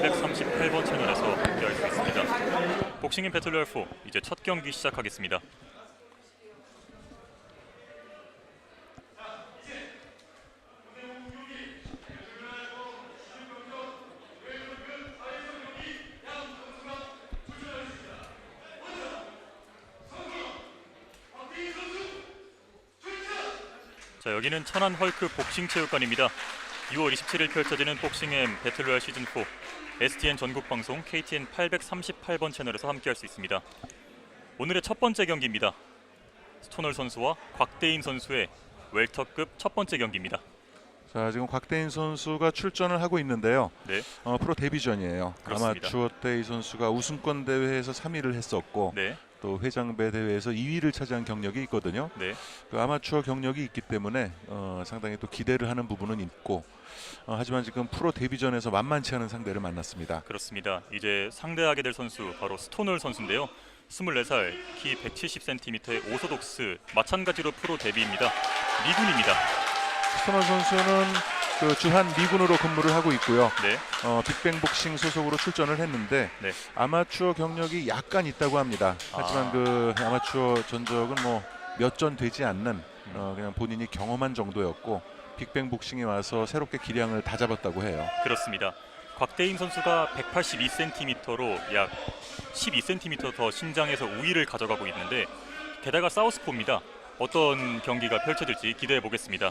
838번 채널에서 함께할 수 있습니다. 복싱인 배틀로얄 4 이제 첫 경기 시작하겠습니다. 자 여기는 천안 헐크 복싱 체육관입니다. 6월 27일 펼쳐지는 복싱엠 배틀로얄 시즌 4 STN 전국 방송 KTN 838번 채널에서 함께할 수 있습니다. 오늘의 첫 번째 경기입니다. 스토널 선수와 곽대인 선수의 웰터급 첫 번째 경기입니다. 자 지금 곽대인 선수가 출전을 하고 있는데요. 네, 어, 프로 데뷔전이에요. 그렇습니다. 아마추어 때 이 선수가 우승권 대회에서 3위를 했었고 네, 또 회장배 대회에서 2위를 차지한 경력이 있거든요. 네, 그 아마추어 경력이 있기 때문에 어, 상당히 또 기대를 하는 부분은 있고 어, 하지만 지금 프로 데뷔전에서 만만치 않은 상대를 만났습니다. 그렇습니다. 이제 상대하게 될 선수 바로 스토널 선수인데요. 24살, 키 170cm의 오소독스, 마찬가지로 프로 데뷔입니다. 미군입니다. 스토너 선수는 그 주한 미군으로 근무를 하고 있고요. 네, 어, 빅뱅 복싱 소속으로 출전을 했는데 네. 아마추어 경력이 약간 있다고 합니다. 하지만 아. 그 아마추어 전적은 뭐 몇 전 되지 않는 어, 그냥 본인이 경험한 정도였고 빅뱅 복싱에 와서 새롭게 기량을 다 잡았다고 해요. 그렇습니다. 곽대인 선수가 182cm로 약 12cm 더 신장에서 우위를 가져가고 있는데 게다가 사우스포입니다. 어떤 경기가 펼쳐질지 기대해 보겠습니다.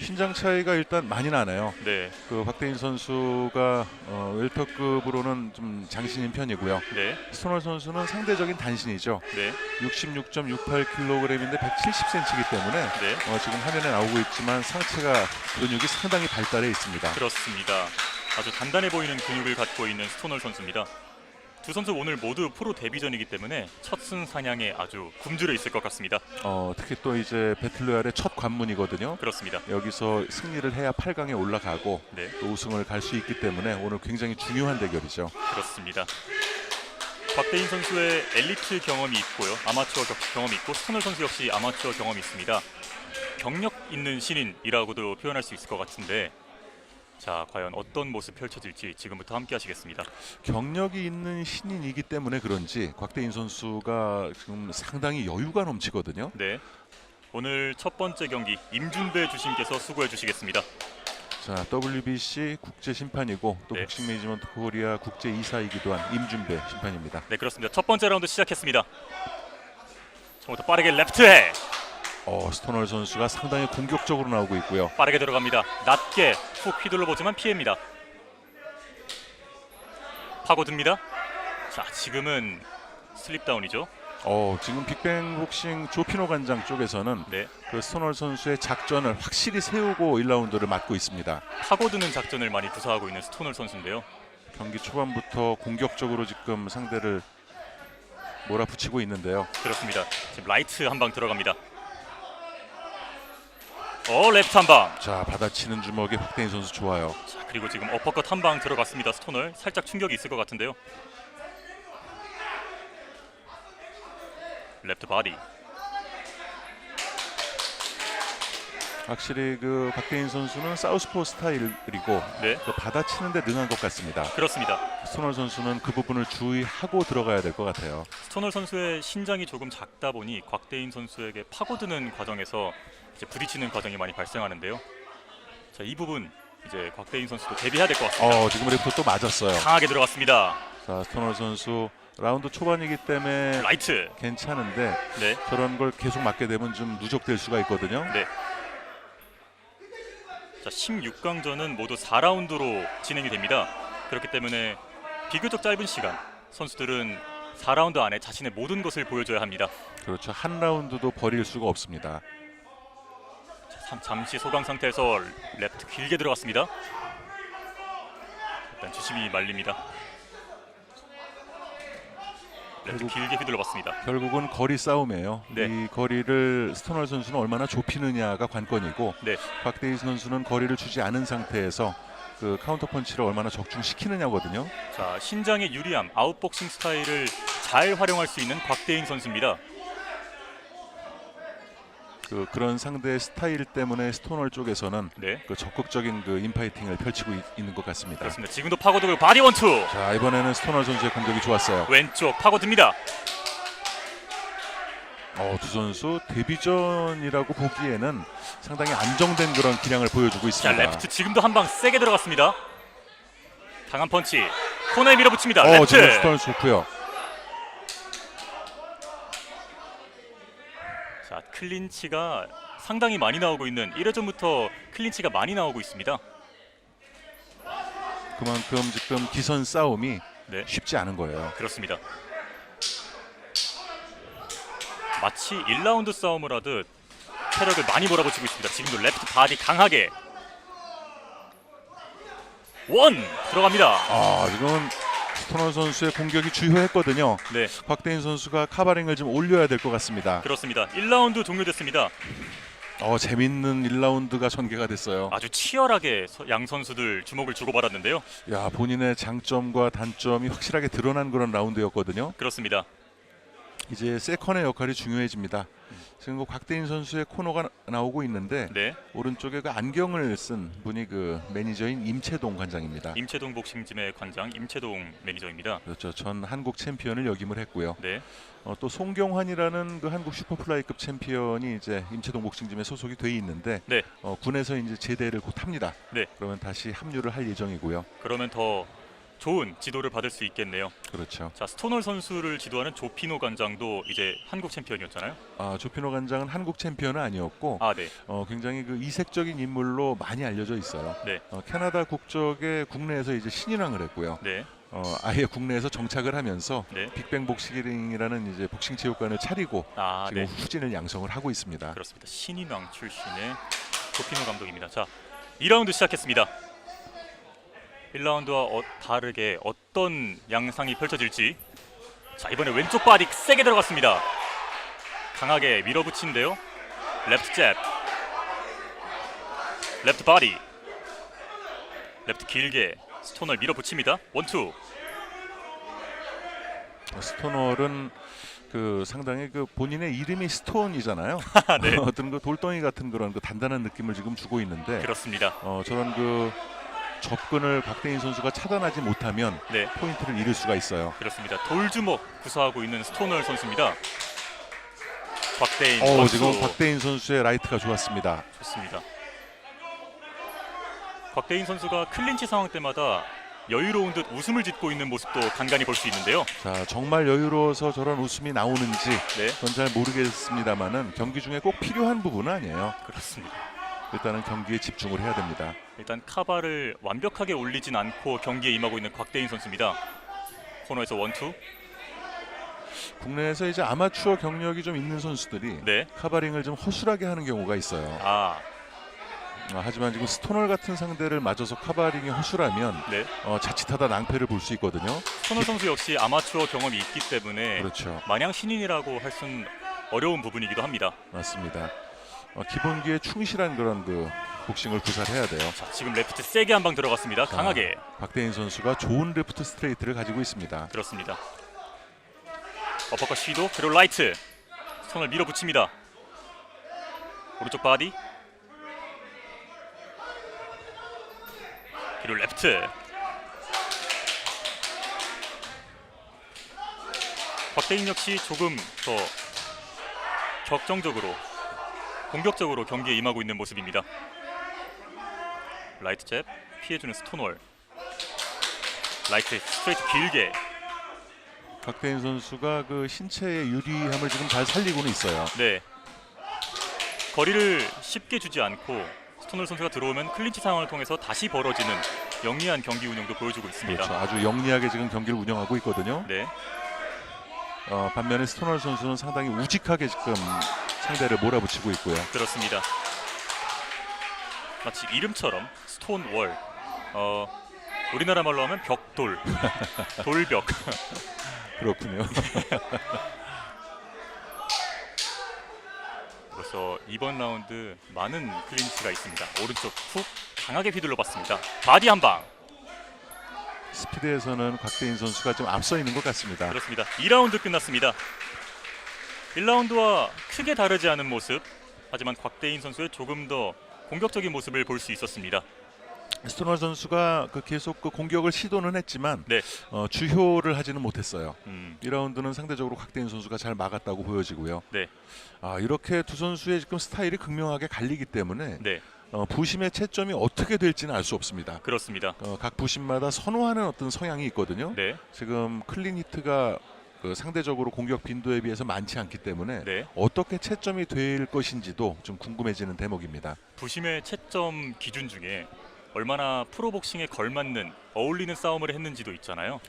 신장 차이가 일단 많이 나네요. 네, 그 박대인 선수가 어, 웰터급으로는 좀 장신인 편이고요. 네, 스토너 선수는 상대적인 단신이죠. 네, 66.68kg인데 170cm이기 때문에 네. 어, 지금 화면에 나오고 있지만 상체가 근육이 상당히 발달해 있습니다. 그렇습니다. 아주 단단해 보이는 근육을 갖고 있는 스토널 선수입니다. 두 선수 오늘 모두 프로 데뷔전이기 때문에 첫승 사냥에 아주 굶주려 있을 것 같습니다. 어, 특히 또 이제 배틀로얄의 첫 관문이거든요. 그렇습니다. 여기서 승리를 해야 8강에 올라가고 네, 또 우승을 갈 수 있기 때문에 오늘 굉장히 중요한 대결이죠. 그렇습니다. 곽대인 선수의 엘리트 경험이 있고요. 아마추어 겨- 경험이 있고 스토널 선수 역시 아마추어 경험이 있습니다. 경력 있는 신인이라고도 표현할 수 있을 것 같은데 자 과연 어떤 모습 펼쳐질지 지금부터 함께 하시겠습니다. 경력이 있는 신인이기 때문에 그런지 곽대인 선수가 지금 상당히 여유가 넘치거든요. 네. 오늘 첫 번째 경기 임준배 주심께서 수고해 주시겠습니다. 자, WBC 국제 심판이고 또 네. 복싱 매니지먼트 코리아 국제 이사이기도 한 임준배 심판입니다. 네 그렇습니다. 첫 번째 라운드 시작했습니다. 처음부터 빠르게 레프트에 어, 스토널 선수가 상당히 공격적으로 나오고 있고요. 빠르게 들어갑니다. 낮게 훅 휘둘러 보지만 피해입니다. 파고듭니다. 자 지금은 슬립 다운이죠. 어, 지금 빅뱅 복싱 조피노 관장 쪽에서는 네 그 스토널 선수의 작전을 확실히 세우고 1라운드를 맡고 있습니다. 파고드는 작전을 많이 구사하고 있는 스토널 선수인데요. 경기 초반부터 공격적으로 지금 상대를 몰아붙이고 있는데요. 그렇습니다. 지금 라이트 한 방 들어갑니다. 어 레프트 한 방. 자, 받아치는 주먹에 박대인 선수 좋아요. 자 그리고 지금 어퍼컷 한 방 들어갔습니다. 스토널 살짝 충격이 있을 것 같은데요. 레프트 바디. 확실히 그 박대인 선수는 사우스포 스타일이고 네 그 받아치는데 능한 것 같습니다. 그렇습니다. 스토널 선수는 그 부분을 주의하고 들어가야 될 것 같아요. 스토널 선수의 신장이 조금 작다 보니 곽대인 선수에게 파고드는 과정에서 이제 부딪히는 과정이 많이 발생하는데요. 자, 이 부분 이제 곽대인 선수도 대비해야 될 것 같습니다. 어, 지금 레프트 또 맞았어요. 강하게 들어갔습니다. 자, 스토널 선수 라운드 초반이기 때문에 라이트. 괜찮은데 네. 저런 걸 계속 맞게 되면 좀 누적될 수가 있거든요. 네. 자, 16강전은 모두 4라운드로 진행이 됩니다. 그렇기 때문에 비교적 짧은 시간 선수들은 4라운드 안에 자신의 모든 것을 보여줘야 합니다. 그렇죠. 한 라운드도 버릴 수가 없습니다. 잠- 잠시 소강 상태에서 레프트 길게 들어갔습니다. 일단 주심이 말립니다. 레프트 결국- 길게 휘둘러 봤습니다. 결국은 거리 싸움이에요. 네. 이 거리를 스토널 선수는 얼마나 좁히느냐가 관건이고 네, 박대희 선수는 거리를 주지 않은 상태에서 그 카운터 펀치를 얼마나 적중시키느냐거든요. 자 신장의 유리함, 아웃복싱 스타일을 잘 활용할 수 있는 곽대인 선수입니다. 그 그런 상대의 스타일 때문에 스토널 쪽에서는 네. 그 적극적인 그 인파이팅을 펼치고 있, 있는 것 같습니다. 그렇습니다. 지금도 파고들고 바디 원투. 자 이번에는 스토널 선수의 공격이 좋았어요. 왼쪽 파고듭니다. 어, 두 선수 데뷔전이라고 보기에는 상당히 안정된 그런 기량을 보여주고 자, 있습니다. 레프트 지금도 한 방 세게 들어갔습니다. 강한 펀치. 코너에 밀어붙입니다. 어, 레프트. 지금 스토널 좋고요. 자, 클린치가 상당히 많이 나오고 있는 1회전부터 클린치가 많이 나오고 있습니다. 그만큼 지금 기선 싸움이 네. 쉽지 않은 거예요. 그렇습니다. 마치 1라운드 싸움을 하듯 체력을 많이 몰아붙이고 있습니다. 지금도 레프트 바디 강하게 원 들어갑니다. 아, 지금 스토널 선수의 공격이 주요했거든요. 네, 박대인 선수가 카바링을 좀 올려야 될 것 같습니다. 그렇습니다. 1라운드 종료됐습니다. 어, 재밌는 1라운드가 전개가 됐어요. 아주 치열하게 서- 양 선수들 주목을 주고받았는데요. 야, 본인의 장점과 단점이 확실하게 드러난 그런 라운드였거든요. 그렇습니다. 이제 세컨의 역할이 중요해집니다. 지금 그 곽대인 선수의 코너가 나- 나오고 있는데 네, 오른쪽에 그 안경을 쓴 분이 그 매니저인 임채동 관장입니다. 임채동 복싱짐의 관장 임채동 매니저입니다. 그렇죠. 전 한국 챔피언을 역임을 했고요. 네, 어, 또 송경환이라는 그 한국 슈퍼플라이급 챔피언이 이제 임채동 복싱짐에 소속이 돼 있는데 네. 어, 군에서 이제 제대를 곧 합니다. 네. 그러면 다시 합류를 할 예정이고요. 그러면 더 좋은 지도를 받을 수 있겠네요. 그렇죠. 자, 스토널 선수를 지도하는 조피노 관장도 이제 한국 챔피언이었잖아요. 아, 조피노 관장은 한국 챔피언은 아니었고 아, 네. 어, 굉장히 그 이색적인 인물로 많이 알려져 있어요. 네. 어, 캐나다 국적의 국내에서 이제 신인왕을 했고요. 네. 어, 아예 국내에서 정착을 하면서 네. 빅뱅 복싱이라는 이제 복싱 체육관을 차리고 아, 지금 네. 후진을 양성을 하고 있습니다. 그렇습니다. 신인왕 출신의 조피노 감독입니다. 자, 2라운드 시작했습니다. 1라운드와 어, 다르게 어떤 양상이 펼쳐질지. 자, 이번에 왼쪽 바디 세게 들어갔습니다. 강하게 밀어붙이는데요. 레프트 잽. 레프트 바디. 레프트 길게 스톤을 밀어붙입니다. 원투. 어, 스토널은 그 상당히 그 본인의 이름이 스톤이잖아요. 네. 어떤 그 돌덩이 같은 그런 그 단단한 느낌을 지금 주고 있는데 그렇습니다. 어, 저런 그 접근을 박대인 선수가 차단하지 못하면 네. 포인트를 잃을 수가 있어요. 그렇습니다. 돌주먹 구사하고 있는 스토널 선수입니다. 박대인 어, 박수 지금 박대인 선수의 라이트가 좋았습니다. 좋습니다. 박대인 선수가 클린치 상황 때마다 여유로운 듯 웃음을 짓고 있는 모습도 간간히 볼 수 있는데요. 자, 정말 여유로워서 저런 웃음이 나오는지 네, 그건 잘 모르겠습니다만은 경기 중에 꼭 필요한 부분은 아니에요. 그렇습니다. 일단은 경기에 집중을 해야 됩니다. 일단 카바를 완벽하게 올리진 않고 경기에 임하고 있는 곽대인 선수입니다. 코너에서 원투. 국내에서 이제 아마추어 경력이 좀 있는 선수들이 네. 카바링을 좀 허술하게 하는 경우가 있어요. 아, 아, 하지만 지금 스토널 같은 상대를 맞아서 카바링이 허술하면 네. 어, 자칫하다 낭패를 볼 수 있거든요. 스토널 선수 역시 아마추어 경험이 있기 때문에 그렇죠. 마냥 신인이라고 할 수는 어려운 부분이기도 합니다. 맞습니다. 어, 기본기에 충실한 그런 그 복싱을 구사해야 돼요. 자, 지금 레프트 세게 한 방 들어갔습니다. 자, 강하게. 박대인 선수가 좋은 레프트 스트레이트를 가지고 있습니다. 그렇습니다. 어퍼컷 시도 그리고 라이트 손을 밀어붙입니다. 오른쪽 바디 그리고 레프트 박대인 역시 조금 더 격정적으로 공격적으로 경기에 임하고 있는 모습입니다. 라이트 잽 피해주는 스톤월 라이트 스트레이트 길게 박대인 선수가 그 신체의 유리함을 지금 잘 살리고는 있어요. 네. 거리를 쉽게 주지 않고 스토널 선수가 들어오면 클린치 상황을 통해서 다시 벌어지는 영리한 경기 운영도 보여주고 있습니다. 그렇죠. 아주 영리하게 지금 경기를 운영하고 있거든요. 네, 어, 반면에 스토널 선수는 상당히 우직하게 지금 상대를 몰아붙이고 있고요. 그렇습니다. 마치 이름처럼 스톤 월. 어, 우리나라 말로 하면 벽돌, 돌벽. 그렇군요. 그래서 이번 라운드 많은 클린치가 있습니다. 오른쪽 훅 강하게 휘둘러 봤습니다. 바디 한 방. 스피드에서는 곽대인 선수가 좀 앞서 있는 것 같습니다. 그렇습니다. 2라운드 끝났습니다. 1라운드와 크게 다르지 않은 모습. 하지만 곽대인 선수의 조금 더 공격적인 모습을 볼 수 있었습니다. 스토널 선수가 그 계속 그 공격을 시도는 했지만 네. 어, 주효를 하지는 못했어요. 음, 2라운드는 상대적으로 곽대인 선수가 잘 막았다고 보여지고요. 네. 아, 이렇게 두 선수의 지금 스타일이 극명하게 갈리기 때문에 네, 어, 부심의 채점이 어떻게 될지는 알 수 없습니다. 그렇습니다. 어, 각 부심마다 선호하는 어떤 성향이 있거든요. 네, 지금 클린 히트가 그 상대적으로 공격 빈도에 비해서 많지 않기 때문에 네. 어떻게 채점이 될 것인지도 좀 궁금해지는 대목입니다. 부심의 채점 기준 중에 얼마나 프로복싱에 걸맞는 어울리는 싸움을 했는지도 있잖아요.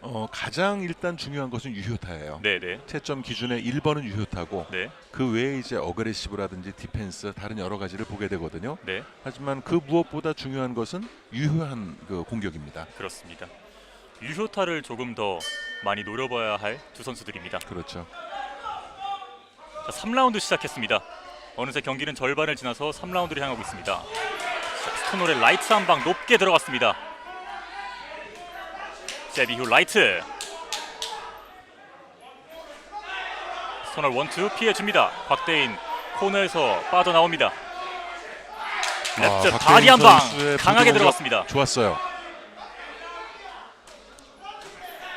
어, 가장 일단 중요한 것은 유효타예요. 네, 네, 채점 기준의 1번은 유효타고 네, 그 외에 이제 어그레시브라든지 디펜스 다른 여러 가지를 보게 되거든요. 네, 하지만 그 무엇보다 중요한 것은 유효한 그 공격입니다. 그렇습니다. 유효타를 조금 더 많이 노려봐야 할 두 선수들입니다. 그렇죠. 자, 3라운드 시작했습니다. 어느새 경기는 절반을 지나서 3라운드를 향하고 있습니다. 자, 스토놀의 라이트 한 방 높게 들어갔습니다. 세비 후 라이트. 스토널 원투 피해줍니다. 곽대인 코너에서 빠져나옵니다. 랩트 아, 바디 한방 선수의 강하게 들어갔습니다. 좋았어요.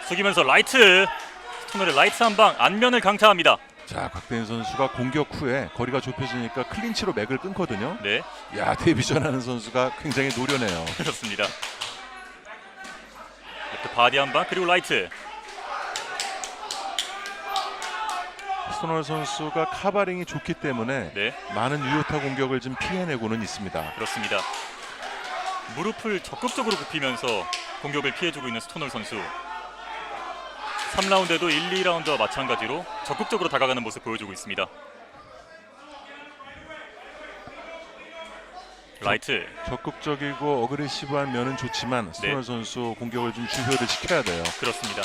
숙이면서 라이트. 스토널의 라이트 한 방 안면을 강타합니다. 자, 곽대인 선수가 공격 후에 거리가 좁혀지니까 클린치로 맥을 끊거든요. 네, 야, 데뷔전 하는 선수가 굉장히 노련해요. 그렇습니다. 바디 한 방 그리고 라이트. 스토널 선수가 카바링이 좋기 때문에 네. 많은 유효타 공격을 좀 피해내고는 있습니다. 그렇습니다. 무릎을 적극적으로 굽히면서 공격을 피해주고 있는 스토널 선수. 3라운드에도 1, 2라운드와 마찬가지로 적극적으로 다가가는 모습 보여주고 있습니다. 라이트, 적극적이고 어그레시브한 면은 좋지만 스토널 네. 선수 공격을 좀 주효를 시켜야 돼요. 그렇습니다.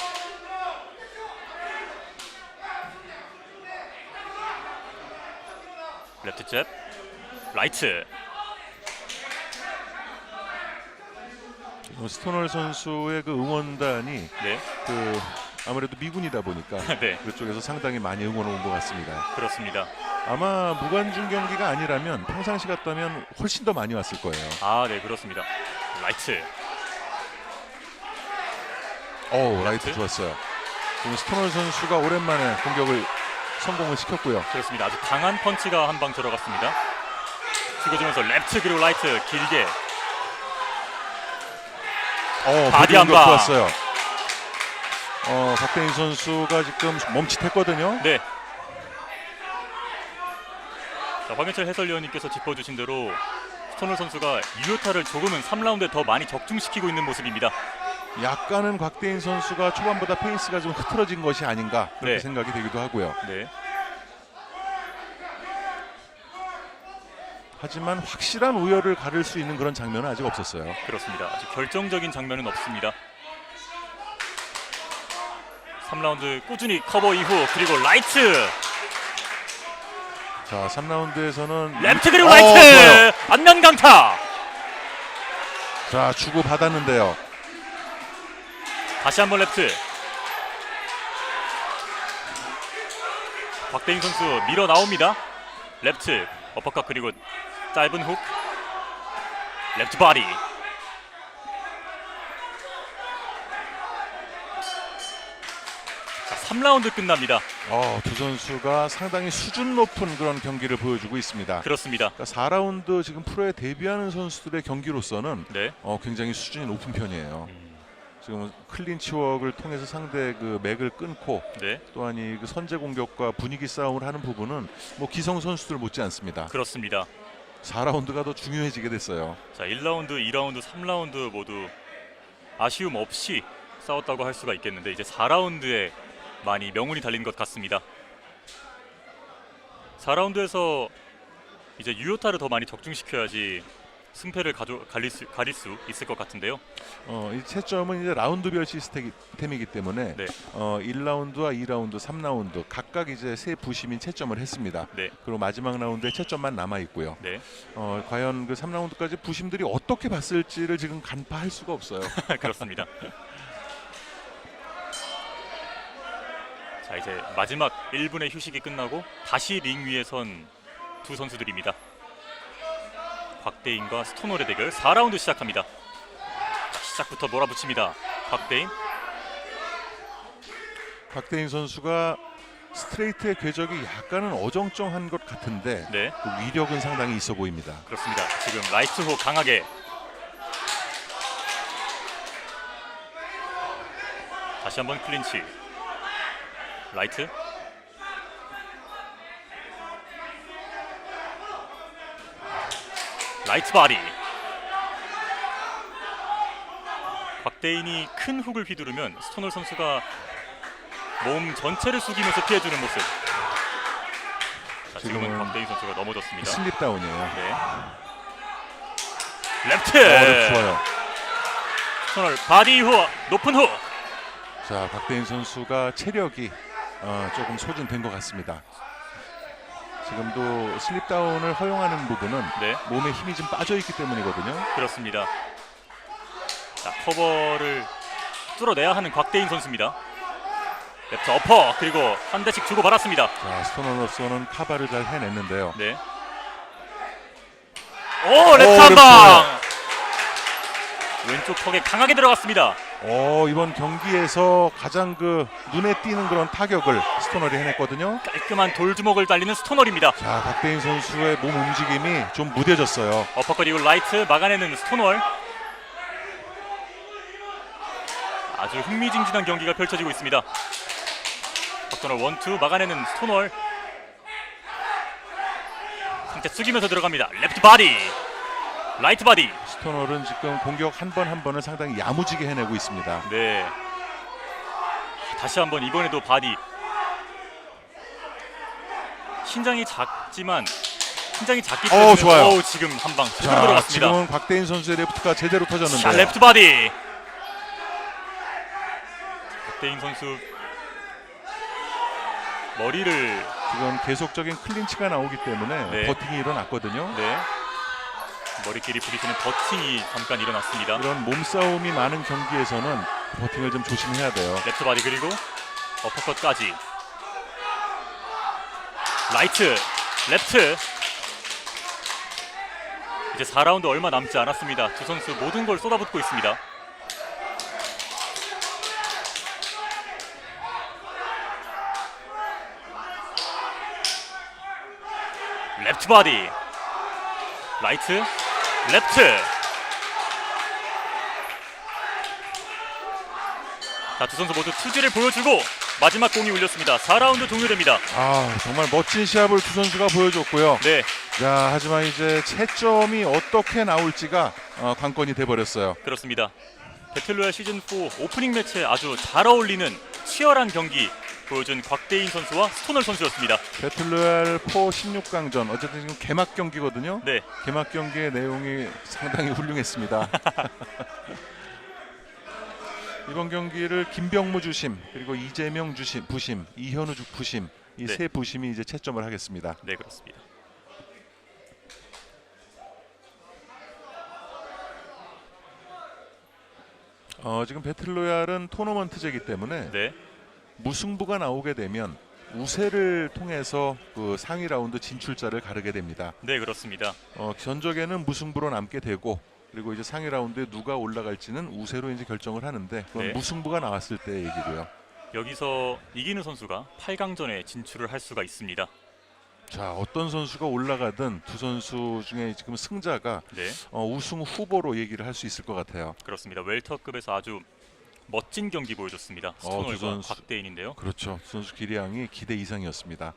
레프트 잽, 라이트, 어, 스토널 선수의 그 응원단이 네, 그 아무래도 미군이다 보니까 네, 그쪽에서 상당히 많이 응원을 온것 같습니다. 그렇습니다. 아마 무관중 경기가 아니라면 평상시 같다면 훨씬 더 많이 왔을 거예요. 아, 네, 그렇습니다. 라이트, 오 라이트? 좋았어요. 지금 스토널 선수가 오랜만에 공격을 성공을 시켰고요. 그렇습니다. 아주 강한 펀치가 한 방 들어갔습니다. 죽여주면서 랩트 그리고 라이트 길게 어, 바디 한 방. 좋았어요. 어, 박대인 선수가 지금 멈칫했거든요. 네. 자, 황현철 해설위원님께서 짚어주신 대로 스토널 선수가 유효타를 조금은 3라운드에 더 많이 적중시키고 있는 모습입니다. 약간은 곽대인 선수가 초반보다 페이스가 좀 흐트러진 것이 아닌가 그렇게 네. 생각이 되기도 하고요. 네, 하지만 확실한 우열을 가를 수 있는 그런 장면은 아직 없었어요. 그렇습니다. 아주 결정적인 장면은 없습니다. 3라운드 꾸준히 커버 이후 그리고 라이트, 자, 3라운드에서는 랩트 그리고 어, 라이트 좋아요. 안면 강타. 자, 주고 받았는데요. 다시 한번 랩트. 박대인 선수 밀어 나옵니다. 랩트 어퍼컷 그리고 짧은 훅. 랩트 바디. 3라운드 끝납니다. 어, 두 선수가 상당히 수준 높은 그런 경기를 보여주고 있습니다. 그렇습니다. 그러니까 4라운드 지금 프로에 데뷔하는 선수들의 경기로서는 네. 어, 굉장히 수준이 높은 편이에요. 음, 지금 클린치웍을 통해서 상대 그 맥을 끊고 네. 또한 이그 선제 공격과 분위기 싸움을 하는 부분은 뭐 기성 선수들 못지 않습니다. 그렇습니다. 4라운드가 더 중요해지게 됐어요. 자, 1라운드, 2라운드, 3라운드 모두 아쉬움 없이 싸웠다고 할 수가 있겠는데 이제 4라운드에 많이 명운이 달린 것 같습니다. 4라운드에서 이제 유효타를 더 많이 적중시켜야지 승패를 가져 가릴 수, 가릴 수 있을 것 같은데요. 어, 이 채점은 이제 라운드별 시스템이기 때문에 네. 어, 1라운드와 2라운드, 3라운드 각각 이제 세 부심인 채점을 했습니다. 네. 그리고 마지막 라운드에 채점만 남아 있고요. 네. 어, 과연 그 3라운드까지 부심들이 어떻게 봤을지를 지금 간파할 수가 없어요. 그렇습니다. 자, 이제 마지막 1분의 휴식이 끝나고 다시 링 위에 선 두 선수들입니다. 곽대인과 스토널의 대결 4라운드 시작합니다. 자, 시작부터 몰아붙입니다. 곽대인 박대인 선수가 스트레이트의 궤적이 약간은 어정쩡한 것 같은데 네 그 위력은 상당히 있어 보입니다. 그렇습니다. 지금 라이트 호 강하게 다시 한번 클린치 라이트 라이트 바디 곽대인이 큰 훅을 휘두르면 스토널 선수가 몸 전체를 숙이면서 피해주는 모습 자, 지금은 지금은 곽대인 선수가 넘어졌습니다 슬립 다운이에요. 네. 랩트. 어, 좋아요. 스토널 바디 후 높은 후. 자, 박대인 선수가 체력이 어, 조금 소진된 것 같습니다. 지금도 슬립 다운을 허용하는 부분은 네, 몸에 힘이 좀 빠져 있기 때문이거든요. 그렇습니다. 자, 커버를 뚫어내야 하는 곽대인 선수입니다. 랩트 어퍼 그리고 한 대씩 주고 받았습니다. 자, 스토너로서는 카바를 잘 해냈는데요. 네. 오 랩트 오, 한. 방. 왼쪽 턱에 강하게 들어갔습니다. 어, 이번 경기에서 가장 그 눈에 띄는 그런 타격을 스토너리 해냈거든요. 깔끔한 돌주먹을 달리는 스토널입니다. 자, 박대인 선수의 몸 움직임이 좀 무뎌졌어요. 어퍼컷 이후 라이트 막아내는 스톤월 아주 흥미진진한 경기가 펼쳐지고 있습니다 박선월 원투 막아내는 스톤월 상체 숙이면서 들어갑니다 레프트 바디 라이트 바디 스토널은 지금 공격 한 번 한 번을 상당히 야무지게 해내고 있습니다. 네 다시 한번 이번에도 바디 신장이 작지만 신장이 작기 때문에 어, 좋아요. 어우, 지금 한방 제대로 자, 들어갔습니다 지금은 박대인 선수의 레프트가 제대로 자, 터졌는데 요. 레프트 바디. 박대인 선수 머리를 지금 계속적인 클린치가 나오기 때문에 네. 버팅이 일어났거든요. 네 머리끼리 부딪히는 버팅이 잠깐 일어났습니다. 이런 몸싸움이 많은 경기에서는 버팅을 좀 조심해야 돼요. 레프트 바디 그리고 어퍼컷까지. 라이트, 레프트. 이제 4라운드 얼마 남지 않았습니다. 두 선수 모든 걸 쏟아붓고 있습니다. 레프트 바디. 라이트, 레프트. 자, 두 선수 모두 투지를 보여주고 마지막 공이 울렸습니다. 4라운드 종료됩니다. 아 정말 멋진 시합을 두 선수가 보여줬고요. 네, 자 하지만 이제 채점이 어떻게 나올지가 어, 관건이 돼버렸어요. 그렇습니다. 배틀로얄 시즌 4 오프닝 매치에 아주 잘 어울리는 치열한 경기 보여준 곽대인 선수와 스토널 선수였습니다. 배틀로얄 4 16강전 어쨌든 지금 개막 경기거든요. 네, 개막 경기의 내용이 상당히 훌륭했습니다. 이번 경기를 김병무 주심 그리고 이재명 주심 부심 이현우 주 부심 이 네. 세 부심이 이제 채점을 하겠습니다. 네 그렇습니다. 어, 지금 배틀로얄은 토너먼트제이기 때문에 네, 무승부가 나오게 되면 우세를 통해서 그 상위 라운드 진출자를 가르게 됩니다. 네 그렇습니다. 어, 전적에는 무승부로 남게 되고 그리고 이제 상위 라운드에 누가 올라갈지는 우세로 이제 결정을 하는데 그건 네. 무승부가 나왔을 때 얘기고요. 여기서 이기는 선수가 8강전에 진출을 할 수가 있습니다. 자 어떤 선수가 올라가든 두 선수 중에 지금 승자가 네, 어, 우승 후보로 얘기를 할 수 있을 것 같아요. 그렇습니다. 웰터급에서 아주 멋진 경기 보여줬습니다. 두 스토널과 선수. 곽대인인데요. 그렇죠. 두 선수 기량이 기대 이상이었습니다.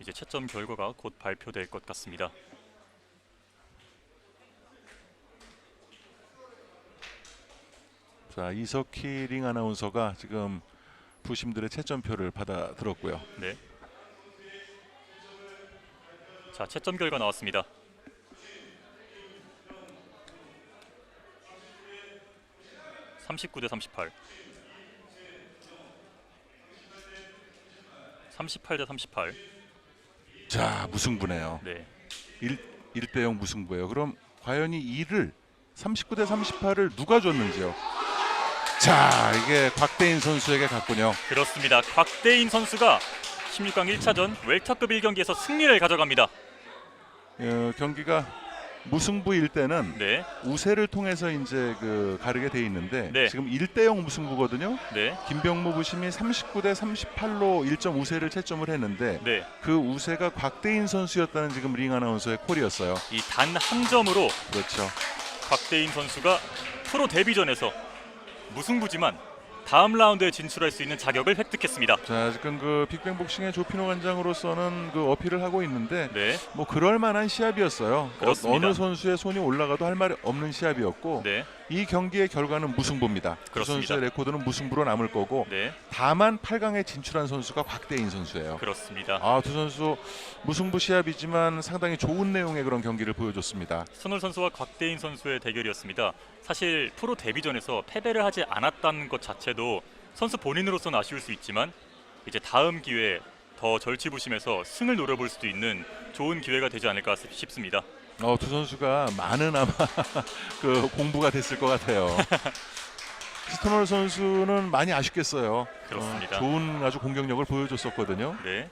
이제 채점 결과가 곧 발표될 것 같습니다. 자 이석희 링 아나운서가 지금 부심들의 채점표를 받아 들었고요. 네. 자, 채점 결과 나왔습니다. (39 대 38) (38 대 38) 자 무승부네요. 네 1, 1대 0 무승부예요. 그럼 과연 이 2를 39 대 38을 누가 줬는지요? 자 이게 곽대인 선수에게 갔군요. 그렇습니다 곽대인 선수가 16강 1차전 웰터급 1경기에서 승리를 가져갑니다. 어, 경기가 무승부일 때는 네, 우세를 통해서 이제 그 가르게 돼 있는데 네. 지금 1대0 무승부거든요. 네, 김병무 부심이 39대 38로 1점 우세를 채점을 했는데 네. 그 우세가 곽대인 선수였다는 지금 링 아나운서의 콜이었어요. 이 단 한 점으로 그렇죠. 곽대인 선수가 프로 데뷔전에서 무승부지만 다음 라운드에 진출할 수 있는 자격을 획득했습니다. 자 지금 그 빅뱅 복싱의 조피노 관장으로서는 그 어필을 하고 있는데 네, 뭐 그럴 만한 시합이었어요. 그렇습니다. 어, 느 선수의 손이 올라가도 할 말이 없는 시합이었고 네, 이 경기의 결과는 무승부입니다. 두 그렇습니다. 선수의 레코드는 무승부로 남을 거고 네, 다만 8강에 진출한 선수가 곽대인 선수예요. 그렇습니다. 아 두 선수 무승부 시합이지만 상당히 좋은 내용의 그런 경기를 보여줬습니다. 손흥 선수와 곽대인 선수의 대결이었습니다. 사실 프로 데뷔전에서 패배를 하지 않았다는 것 자체도 선수 본인으로서는 아쉬울 수 있지만 이제 다음 기회에 더 절치부심해서 승을 노려볼 수도 있는 좋은 기회가 되지 않을까 싶습니다. 어, 두 선수가 많은 아마 그 공부가 됐을 것 같아요. 스토널 선수는 많이 아쉽겠어요. 그렇습니다. 어, 좋은 아주 공격력을 보여줬었거든요. 네.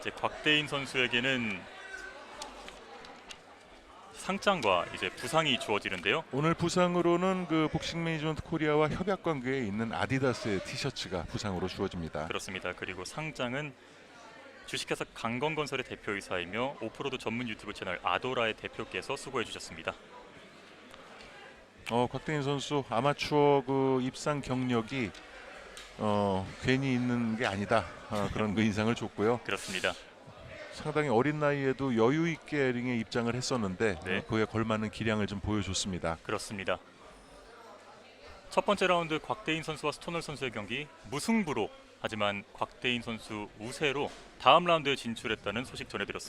이제 곽대인 선수에게는 상장과 이제 부상이 주어지는데요. 오늘 부상으로는 그 복싱 매니지먼트 코리아와 협약 관계에 있는 아디다스의 티셔츠가 부상으로 주어집니다. 그렇습니다. 그리고 상장은 주식회사 강건건설의 대표이사이며 오프로드 전문 유튜브 채널 아도라의 대표께서 수고해 주셨습니다. 어, 곽대인 선수 아마추어 그 입상 경력이 어, 괜히 있는 게 아니다. 어, 그런 그 인상을 줬고요. 그렇습니다. 상당히 어린 나이에도 여유 있게 링에 입장을 했었는데 네. 어, 그에 걸맞는 기량을 좀 보여줬습니다. 그렇습니다. 첫 번째 라운드 곽대인 선수와 스토널 선수의 경기 무승부로 하지만 곽대인 선수 우세로 다음 라운드에 진출했다는 소식 전해드렸습니다.